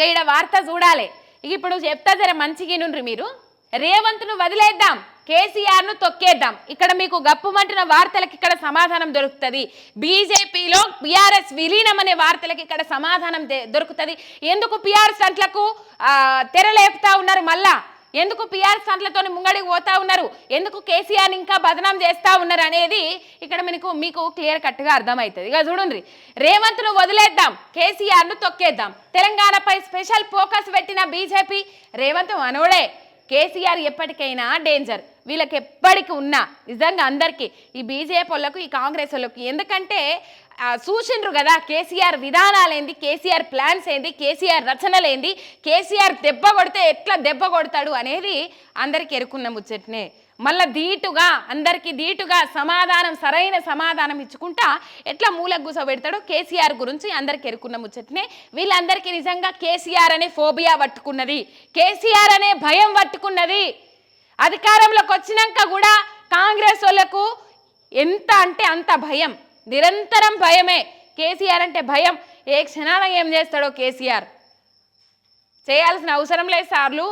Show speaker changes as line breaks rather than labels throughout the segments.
ఇక ఈడ వార్త చూడాలి. ఇక ఇప్పుడు చెప్తా జర మంచిగా నుండ్రి మీరు. రేవంత్ను వదిలేద్దాం కేసీఆర్ను తొక్కేద్దాం. ఇక్కడ మీకు గప్పుమంటున్న వార్తలకు ఇక్కడ సమాధానం దొరుకుతుంది. బీజేపీలో పిఆర్ఎస్ విలీనం అనే వార్తలకు ఇక్కడ సమాధానం దొరుకుతుంది. ఎందుకు పిఆర్ఎస్ అంట్లకు తెరలేపుతా ఉన్నారు మళ్ళా? ఎందుకు పిఆర్ సంతలతో ముంగడికి పోతా ఉన్నారు? ఎందుకు కేసీఆర్ ఇంకా బదనాం చేస్తా ఉన్నారు అనేది ఇక్కడ మీకు మీకు క్లియర్ కట్గా అర్థమవుతుంది. ఇక చూడండి రేవంత్ను వదిలేద్దాం కేసీఆర్ను తొక్కేద్దాం. తెలంగాణపై స్పెషల్ ఫోకస్ పెట్టిన బీజేపీ రేవంత్ మనోడే. కేసీఆర్ ఎప్పటికైనా డేంజర్ వీళ్ళకి ఎప్పటికి ఉన్నా నిజంగా అందరికీ ఈ బీజేపీ వాళ్ళకు ఈ కాంగ్రెస్ వాళ్ళకు. ఎందుకంటే చూసిండ్రు కదా కేసీఆర్ విధానాలేంది కేసీఆర్ ప్లాన్స్ ఏంది కేసీఆర్ రచనలేంది కేసీఆర్ దెబ్బ కొడితే ఎట్లా దెబ్బ కొడతాడు అనేది అందరికీ ఎరుకున్న ముచ్చట్నే. మళ్ళా ధీటుగా అందరికీ ధీటుగా సమాధానం సరైన సమాధానం ఇచ్చుకుంటా ఎట్లా మూలకు కూసబెడతాడో కేసీఆర్ గురించి అందరికి ఎరుకున్న ముచ్చట్నే. వీళ్ళందరికీ నిజంగా కేసీఆర్ అనే ఫోబియా పట్టుకున్నది. కేసీఆర్ అనే భయం పట్టుకున్నది. అధికారంలోకి వచ్చినాక కూడా కాంగ్రెస్ వాళ్ళకు ఎంత అంటే అంత భయం. నిరంతరం భయమే. కేసీఆర్ అంటే భయం. ఏ క్షణాన ఏం చేస్తాడో కేసీఆర్? చేయాల్సిన అవసరం లేదు సార్లు.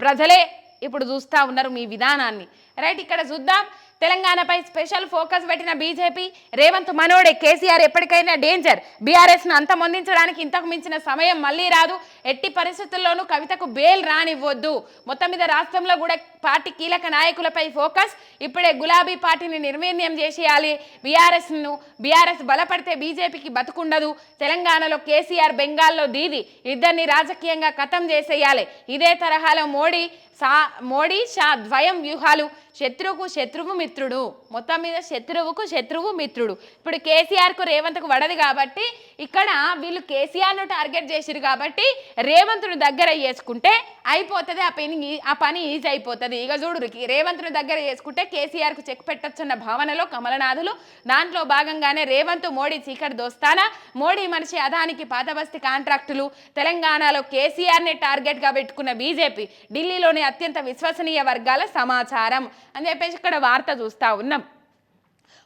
ప్రజలే ఇప్పుడు చూస్తూ ఉన్నారు మీ విధానాన్ని. రైట్ ఇక్కడ చూద్దాం. తెలంగాణపై స్పెషల్ ఫోకస్ పెట్టిన బీజేపీ రేవంత్ మనోడే కేసీఆర్ ఎప్పటికైనా డేంజర్. బీఆర్ఎస్ను అంతమొందించడానికి ఇంతకు మించిన సమయం మళ్ళీ రాదు. ఎట్టి పరిస్థితుల్లోనూ కవితకు బెయిల్ రానివ్వద్దు. మొత్తం మీద రాష్ట్రంలో కూడా పార్టీ కీలక నాయకులపై ఫోకస్. ఇప్పుడే గులాబీ పార్టీని నిర్వీర్యం చేసేయాలి. బీఆర్ఎస్ను బీఆర్ఎస్ బలపడితే బీజేపీకి బతుకుండదు. తెలంగాణలో కేసీఆర్ బెంగాల్లో దీది. ఇద్దరిని రాజకీయంగా ఖతం చేసేయాలి. ఇదే తరహాలో మోడీ సా మోడీ షా ద్వయం వ్యూహాలు. శత్రువుకు శత్రువు మిత్రుడు. మొత్తం మీద శత్రువుకు శత్రువు మిత్రుడు. ఇప్పుడు కేసీఆర్కు రేవంత్కు వడదు కాబట్టి ఇక్కడ వీళ్ళు కేసీఆర్ను టార్గెట్ చేసిరు కాబట్టి రేవంత్ను దగ్గర చేసుకుంటే అయిపోతుంది ఆ పని ఆ పని ఈజీ అయిపోతుంది. ఇక చూడురికి రేవంత్ను దగ్గర చేసుకుంటే కేసీఆర్కు చెక్ పెట్టొచ్చన్న భావనలో కమలనాథులు. దాంట్లో భాగంగానే రేవంత్ మోడీ చీకటి దోస్తానా? మోడీ మనిషి అదానికి పాతబస్తి కాంట్రాక్టులు. తెలంగాణలో కేసీఆర్ని టార్గెట్గా పెట్టుకున్న బీజేపీ ఢిల్లీలోని అత్యంత విశ్వసనీయ వర్గాల సమాచారం. అని చెప్పేసి ఇక్కడ వార్త చూస్తా ఉన్నాం.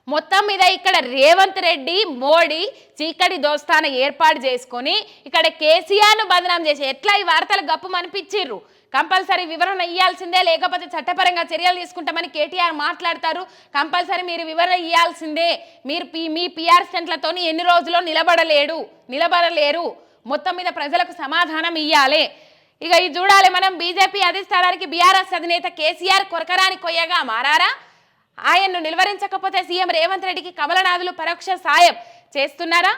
మొత్తం మీద ఇక్కడ రేవంత్ రెడ్డి మోడీ చీకటి దోస్తాన ఏర్పాటు చేసుకొని ఇక్కడ కేసీఆర్ను బదనాం చేసి ఎట్లా ఈ వార్తలు గప్పు అనిపించిర్రు కంపల్సరీ వివరణ ఇవ్వాల్సిందే లేకపోతే చట్టపరంగా చర్యలు తీసుకుంటామని కేటీఆర్ మాట్లాడతారు. కంపల్సరీ మీరు వివరణ ఇవ్వాల్సిందే మీరు పి- మీ పిఆర్ సెంట్లతోని ఎన్ని రోజుల్లో నిలబడలేడు నిలబడలేరు. మొత్తం మీద ప్రజలకు సమాధానం ఇవ్వాలి ఇక ఇది చూడాలి మనం. బీజేపీ అధిష్టానానికి బీఆర్ఎస్ అధినేత కేసీఆర్ కొరకరాని కొయ్యగా మారారా? ఆయన్ను నిలువరించకపోతే సీఎం రేవంత్ రెడ్డికి కమలనాథులు పరోక్ష సాయం చేస్తున్నారా?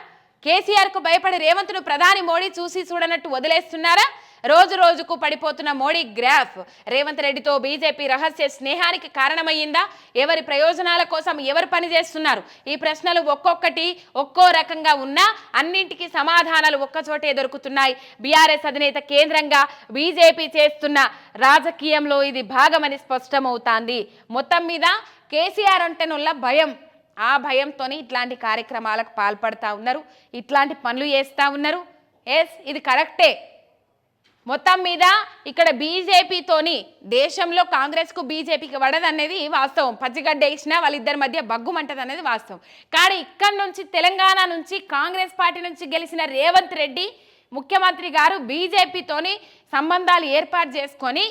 కేసీఆర్కు భయపడి రేవంత్ను ప్రధాని మోడీ చూసి చూడనట్టు వదిలేస్తున్నారా? రోజు రోజుకు పడిపోతున్న మోడీ గ్రాఫ్. రేవంత్ రెడ్డితో బీజేపీ రహస్య స్నేహానికి కారణమయ్యిందా? ఎవరి ప్రయోజనాల కోసం ఎవరు పనిచేస్తున్నారు? ఈ ప్రశ్నలు ఒక్కొక్కటి ఒక్కో రకంగా ఉన్నా అన్నింటికీ సమాధానాలు ఒక్కచోటే దొరుకుతున్నాయి. బీఆర్ఎస్ అధినేత కేంద్రంగా బీజేపీ చేస్తున్న రాజకీయంలో ఇది భాగమని స్పష్టమవుతాంది. మొత్తం మీద కేసీఆర్ అంటేనుల్ల భయం. ఆ భయంతోని ఇట్లాంటి కార్యక్రమాలకు పాల్పడతా ఉన్నారు. ఇట్లాంటి పనులు చేస్తూ ఉన్నారు. ఎస్ ఇది కరెక్టే. మొత్తం మీద ఇక్కడ బీజేపీతోని దేశంలో కాంగ్రెస్కు బీజేపీకి వడదనేది వాస్తవం. పచ్చిగడ్డ వేసినా వాళ్ళిద్దరి మధ్య బగ్గుమంటది అనేది వాస్తవం. కానీ ఇక్కడ నుంచి తెలంగాణ నుంచి కాంగ్రెస్ పార్టీ నుంచి గెలిచిన రేవంత్ రెడ్డి ముఖ్యమంత్రి గారు బీజేపీతోని సంబంధాలు ఏర్పాటు చేసుకొని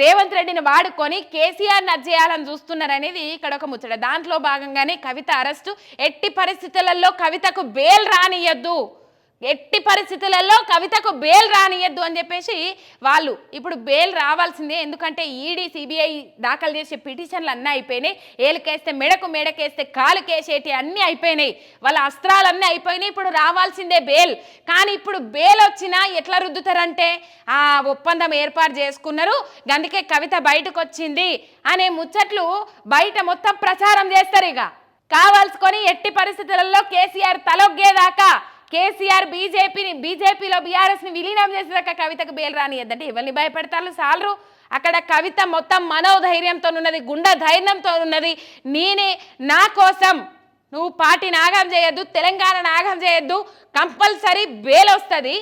రేవంత్ రెడ్డిని వాడుకొని కేసీఆర్ నచ్చేయాలని చూస్తున్నారనేది ఇక్కడ ఒక ముచ్చట. దాంట్లో భాగంగానే కవిత అరెస్టు. ఎట్టి పరిస్థితులలో కవితకు బెయిల్ రానియద్దు ఎట్టి పరిస్థితులలో కవితకు బెయిల్ రానియద్దు అని చెప్పేసి వాళ్ళు ఇప్పుడు బెయిల్ రావాల్సిందే. ఎందుకంటే ఈడీ సిబిఐ దాఖలు చేసే పిటిషన్లు అన్నీ అయిపోయినాయి. ఏలుకేస్తే మెడకు మెడకేస్తే కాలు కేసేటి అన్నీ అయిపోయినాయి. వాళ్ళ అస్త్రాలన్నీ అయిపోయినాయి. ఇప్పుడు రావాల్సిందే బెయిల్. కానీ ఇప్పుడు బెయిల్ వచ్చినా ఎట్లా రుద్దుతారంటే? ఆ ఒప్పందం ఏర్పాటు చేసుకున్నారు. అందుకే కవిత బయటకు వచ్చింది అనే ముచ్చట్లు బయట మొత్తం ప్రచారం చేస్తారు ఇక. కావాల్సుకొని ఎట్టి పరిస్థితులలో కేసీఆర్ తలొగ్గేదాకా కేసీఆర్ బీజేపీని బీజేపీలో బీఆర్ఎస్ని విలీనం చేసేదాకా కవితకు బేలు రానియద్దంటే ఎవరిని భయపెడతారు సాలరు అక్కడ కవిత మొత్తం మనోధైర్యంతో ఉన్నది గుండె ధైర్యంతో ఉన్నది నేనే నా కోసం నువ్వు పార్టీ నాగం చేయొద్దు తెలంగాణ నాగం చేయొద్దు కంపల్సరీ బేల్ వస్తుంది.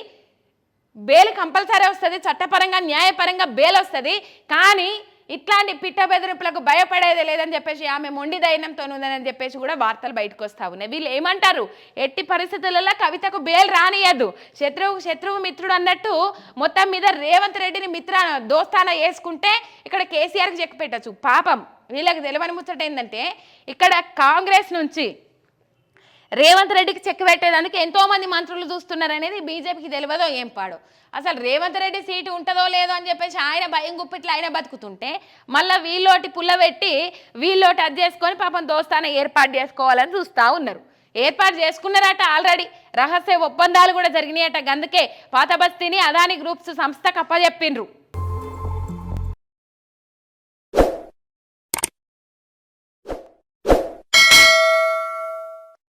బేల్ కంపల్సరీ వస్తుంది చట్టపరంగా న్యాయపరంగా బేల్ వస్తుంది. కానీ ఇట్లాంటి పిట్ట బెదిరింపులకు భయపడేది లేదని చెప్పేసి ఆమె మొండి దైన్యంతో ఉందని చెప్పేసి కూడా వార్తలు బయటకు వస్తా ఉన్నాయి. వీళ్ళు ఏమంటారు? ఎట్టి పరిస్థితులలో కవితకు బేల్ రానియద్దు శత్రువు శత్రువు మిత్రుడు అన్నట్టు మొత్తం మీద రేవంత్ రెడ్డిని మిత్ర దోస్తాన వేసుకుంటే ఇక్కడ కేసీఆర్కి చెక్ పెట్టచ్చు. పాపం వీళ్ళకి తెలియని ముచ్చట ఏంటంటే ఇక్కడ కాంగ్రెస్ నుంచి రేవంత్ రెడ్డికి చెక్ పెట్టేదానికి ఎంతో మంది మంత్రులు చూస్తున్నారు అనేది బీజేపీకి తెలియదో ఏం పాడో. అసలు రేవంత్ రెడ్డి సీటు ఉంటుందో లేదో అని చెప్పేసి ఆయన భయం గుప్పిట్లు ఆయన బతుకుతుంటే మళ్ళీ వీళ్ళోటి పుల్లబెట్టి వీళ్ళోటి అది చేసుకొని పాపం దోస్తాన ఏర్పాటు చేసుకోవాలని చూస్తూ ఉన్నారు. ఏర్పాటు చేసుకున్నారట ఆల్రెడీ. రహస్య ఒప్పందాలు కూడా జరిగినాయట. అందుకే పాత బస్తీని అదాని గ్రూప్స్ సంస్థకు అప్పచెప్పిండ్రు